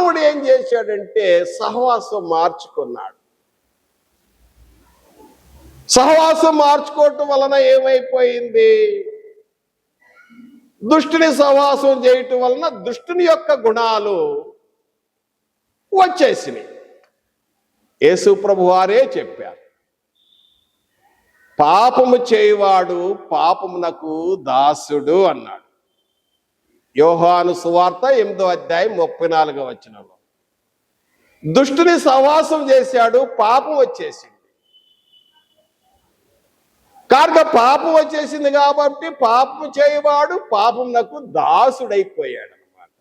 మానవుడు ఏం చేశాడంటే సహవాసం మార్చుకున్నాడు. సహవాసం మార్చుకోవటం వలన ఏమైపోయింది? దుష్టుని సహవాసం చేయటం వలన దుష్టుని యొక్క గుణాలు వచ్చేసినాయి. యేసు వారే చెప్పారు పాపము చేయవాడు పాపమునకు దాసుడు అన్నాడు. యోహాను సువార్త ఎనిమిదో అధ్యాయం ముప్పై నాలుగో వచ్చినలో దుష్టుని సహవాసం చేశాడు పాపం వచ్చేసింది. కనుక పాపం వచ్చేసింది కాబట్టి పాపం చేయవాడు పాపమునకు దాసుడైపోయాడు అనమాట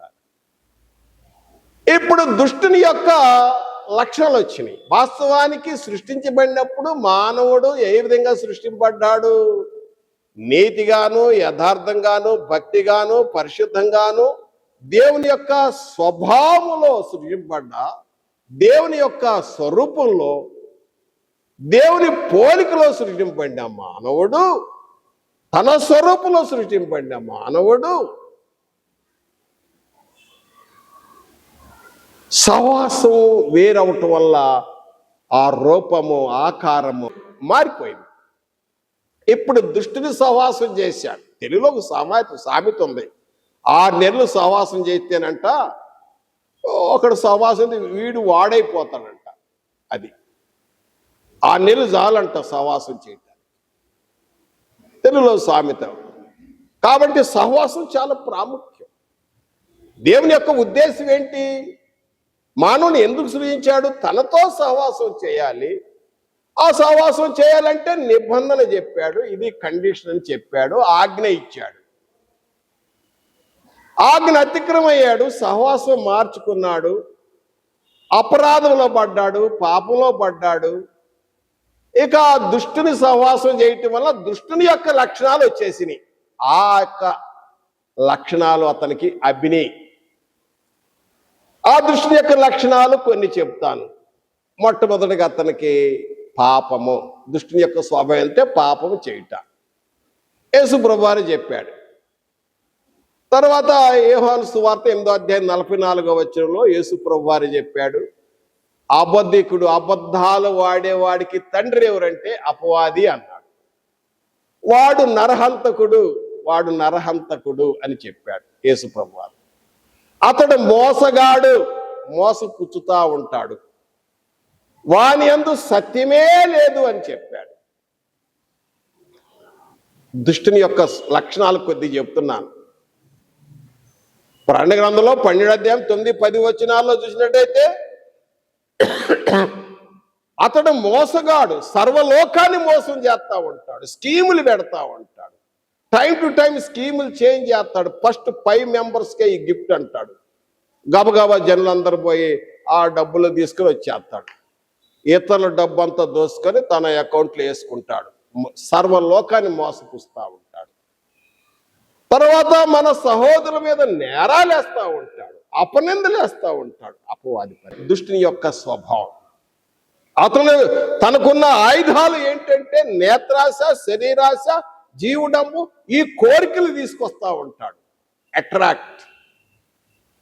ఇప్పుడు దుష్టుని యొక్క లక్షణాలు వచ్చినాయి. వాస్తవానికి సృష్టించబడినప్పుడు మానవుడు ఏ విధంగా సృష్టింపడ్డాడు నీతిగాను యథార్థంగాను భక్తిగాను పరిశుద్ధంగాను దేవుని యొక్క స్వభావంలో సృష్టింపడ్డ దేవుని యొక్క స్వరూపంలో దేవుని పోలికలో సృష్టింపడిన మానవుడు తన స్వరూపంలో సృష్టింపడిన మానవుడు సవాసం వేరవటం వల్ల ఆ రూపము ఆకారము మారిపోయింది. ఇప్పుడు దుష్టుని సహవాసం చేశాడు. తెలుగులో ఒక సామెత సామెత ఉంది. ఆరు నెలలు సహవాసం చేస్తేనంట ఒకడు సహవాసం వీడు వాడైపోతాడంట అది. ఆ నెలలు చాలంట సహవాసం చేయటానికి. తెలుగులో సామెత. కాబట్టి సహవాసం చాలా ప్రాముఖ్యం. దేవుని యొక్క ఉద్దేశం ఏంటి? మానవుని ఎందుకు సృజించాడు? తనతో సహవాసం చేయాలి. ఆ సహవాసం చేయాలంటే నిబంధన చెప్పాడు ఇది కండిషన్ అని చెప్పాడు ఆజ్ఞ ఇచ్చాడు. ఆజ్ఞ అతిక్రమయ్యాడు సహవాసం మార్చుకున్నాడు అపరాధంలో పడ్డాడు పాపంలో పడ్డాడు. ఇక దుష్టుని సహవాసం చేయటం వల్ల దుష్టుని యొక్క లక్షణాలు వచ్చేసినాయి. ఆ యొక్క లక్షణాలు అతనికి అభినయ్. ఆ దృష్టి యొక్క లక్షణాలు కొన్ని చెప్తాను. మొట్టమొదటిగా అతనికి పాపము. దృష్టిని యొక్క స్వభావం అంటే పాపము చేయుట. యేసు ప్రభువారు చెప్పాడు. తర్వాత యోహాను సువార్త ఎనిమిదో అధ్యాయం నలభై నాలుగో వచ్చరంలో యేసు ప్రభువారు చెప్పాడు అబద్ధికుడు అబద్ధాలు వాడేవాడికి తండ్రి ఎవరంటే అపవాది అన్నాడు. వాడు నరహంతకుడు వాడు నరహంతకుడు అని చెప్పాడు యేసు ప్రభువారు. అతడు మోసగాడు మోసపుచ్చుతా ఉంటాడు. వాని అందు సత్యమే లేదు అని చెప్పాడు. దుష్టుని యొక్క లక్షణాలు కొద్ది చెప్తున్నాను. ప్రాణ గ్రంథంలో పన్నెండు అధ్యాయం తొమ్మిది పది వచనాల్లో చూసినట్టయితే అతడు మోసగాడు సర్వలోకాన్ని మోసం చేస్తా ఉంటాడు స్కీములు పెడతా ఉంటాడు టైం టు టైం స్కీములు చేంజ్ చేస్తాడు ఫస్ట్ ఫైవ్ మెంబర్స్కే ఈ గిఫ్ట్ అంటాడు. గబగబా జనులందరూ పోయి ఆ డబ్బులు తీసుకుని వచ్చేస్తాడు. ఇతరుల డబ్బు అంతా దోసుకొని తన అకౌంట్లో వేసుకుంటాడు. సర్వలోకాన్ని మోసపుస్తూ ఉంటాడు. తర్వాత మన సహోదరుల మీద నేరాలు వేస్తూ ఉంటాడు. అపనిందలు వేస్తూ ఉంటాడు. అపవాది పని దుష్టుని యొక్క స్వభావం. అతను తనకున్న ఆయుధాలు ఏంటంటే నేత్రాశ శరీరాశ జీవుడము ఈ కోరికలు తీసుకొస్తా ఉంటాడు. అట్రాక్ట్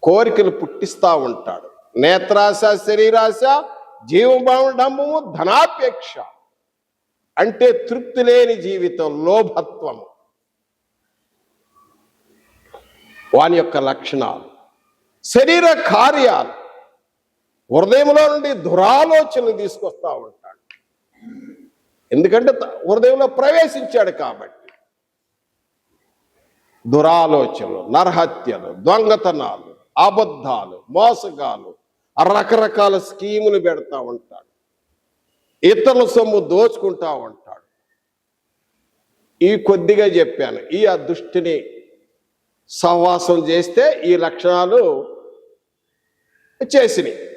కోరికలు పుట్టిస్తా ఉంటాడు. నేత్రాశ శరీరాశ జీవడంబము ధనాపేక్ష అంటే తృప్తి లేని జీవితం లోభత్వము. వాని యొక్క లక్షణాలు. శరీర కార్యాలు. హృదయంలో నుండి దురాలోచనలు తీసుకొస్తా ఉంటాడు. ఎందుకంటే హృదయంలో ప్రవేశించాడు కాబట్టి. దురాలోచనలు నరహత్యలు దొంగతనాలు అబద్ధాలు మోసగాలు రకరకాల స్కీములు పెడతా ఉంటాడు. ఇతరుల సొమ్ము దోచుకుంటా ఉంటాడు. ఈ కొద్దిగా చెప్పాను. ఈ ఆ దృష్టిని సహవాసం చేస్తే ఈ లక్షణాలు చేసినాయి.